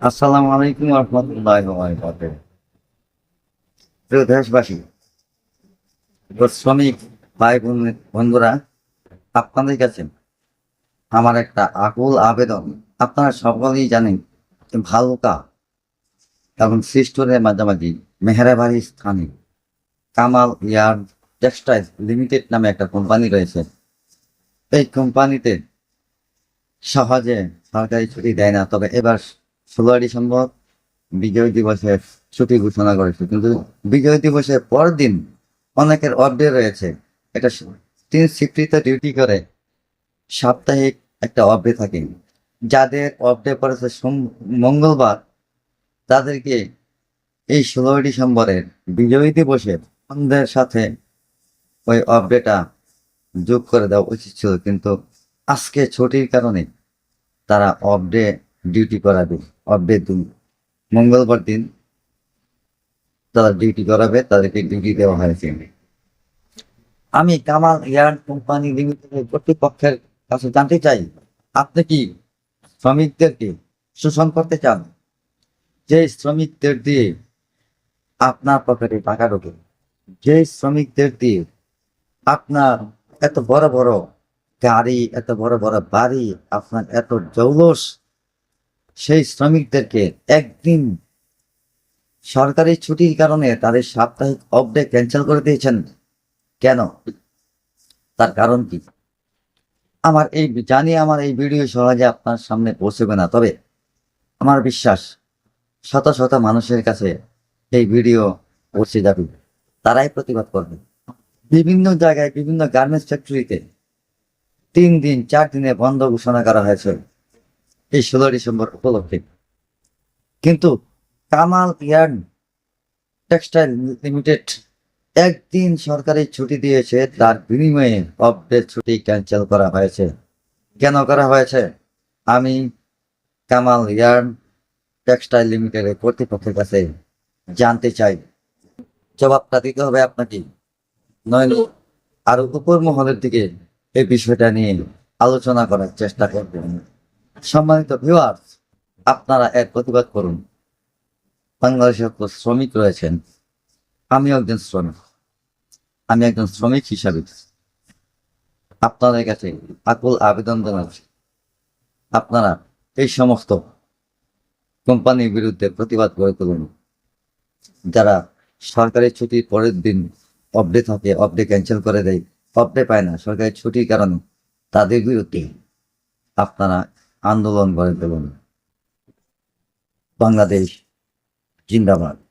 আসসালামু আলাইকুম প্রিয় দেশবাসী শ্রমিক ভাই বোন বন্ধুরা, আপনাদের কাছে আমার একটা আকুল আবেদন। আপনারা সকলেই জানেন ভালুকা এবং সিস্টোরের মাঝামাঝি মেহরাবাড়ি স্থানে কামাল ইয়ার্ড টেক্সটাইল লিমিটেড নামে একটা কোম্পানি রয়েছে। এই কোম্পানিতে সহজে সরকারি ছুটি দেয় না, তবে এবার ষোলোই ডিসেম্বর বিজয় দিবসের ছুটি ঘোষণা করেছে। কিন্তু বিজয় দিবসের পরের দিন অনেকের অফডে রয়েছে। এটা তিন শিফটিতে ডিউটি করে সাপ্তাহিক একটা অফডে থাকে। যাদের অফডে পড়েছে মঙ্গলবার, তাদেরকে এই ষোলোই ডিসেম্বরের বিজয় দিবসে বন্ধের সাথে ওই অফডেটা যোগ করে দেওয়া উচিত ছিল। কিন্তু আজকে ছুটির কারণে তারা অফ ডে ডিউটি করাবে ডে দিন। মঙ্গলবার দিন তারা ডিউটি করাবে, তাদেরকে ডিউটি দেওয়া হয়েছে আমি কামাল এয়ার কোম্পানি লিমিটেডের কর্তৃপক্ষের কাছে জানতে চাই, আপনি কি শ্রমিকদেরকে শোষণ করতে চান? যে শ্রমিকদের দিয়ে আপনার পকেটে টাকা ঢোকে, যে শ্রমিকদের দিয়ে আপনার এত বড় বড় গাড়ি, এত বড় বড় বাড়ি, আপনার এত জৌলস সেই শ্রমিকদেরকে একদিন সরকারি ছুটির কারণে তাদের সাপ্তাহিক অফ ডে ক্যান্সেল করে দিয়েছেন। কেন? তার কারণ কি? আমার এই জানি আমার এই ভিডিও সহজে আপনার সামনে পৌঁছবে না, তবে আমার বিশ্বাস শত শত মানুষের কাছে এই ভিডিও পৌঁছে যাবে। তারাই প্রতিবাদ করবে। বিভিন্ন জায়গায় বিভিন্ন গার্মেন্টস ফ্যাক্টরিতে তিন দিন, চার দিনে বন্ধ ঘোষণা করা হয়েছে। এই ষোলো ডিসেম্বর উপলক্ষে। কিন্তু কামাল ইয়ার্ন টেক্সটাইল লিমিটেড একদিন সরকারি ছুটি দিয়েছে, তার বিনিময়ে অফডে ছুটি ক্যান্সেল করা হয়েছে। কেন করা হয়েছে? আমি কামাল ইয়ার্ন টেক্সটাইল লিমিটেডের কর্তৃপক্ষের কাছে জানতে চাই। জবাবটা দিতে হবে আপনাকে। নইলে আর উপর মহলের দিকে এই বিষয়টা নিয়ে আলোচনা করার চেষ্টা করবেন। সম্মানিত ভিউয়ার্স আপনারা এর প্রতিবাদ করুন। বাংলাদেশের তো শ্রমিক রয়েছেন আমি একজন শ্রমিক। আমি একজন শ্রমিক হিসাবে। আপনাদের কাছে আকুল আবেদন জানাচ্ছি, আপনারা এই সমস্ত কোম্পানির বিরুদ্ধে প্রতিবাদ করে তুলুন। যারা সরকারি ছুটির পরের দিন অফডে থাকে অফডে ক্যান্সেল করে দেয় অফডে পায় না সরকারি ছুটির কারণে, তাদের বিরুদ্ধে আপনারা আন্দোলন করে তুলুন। বাংলাদেশ জিন্দাবাদ।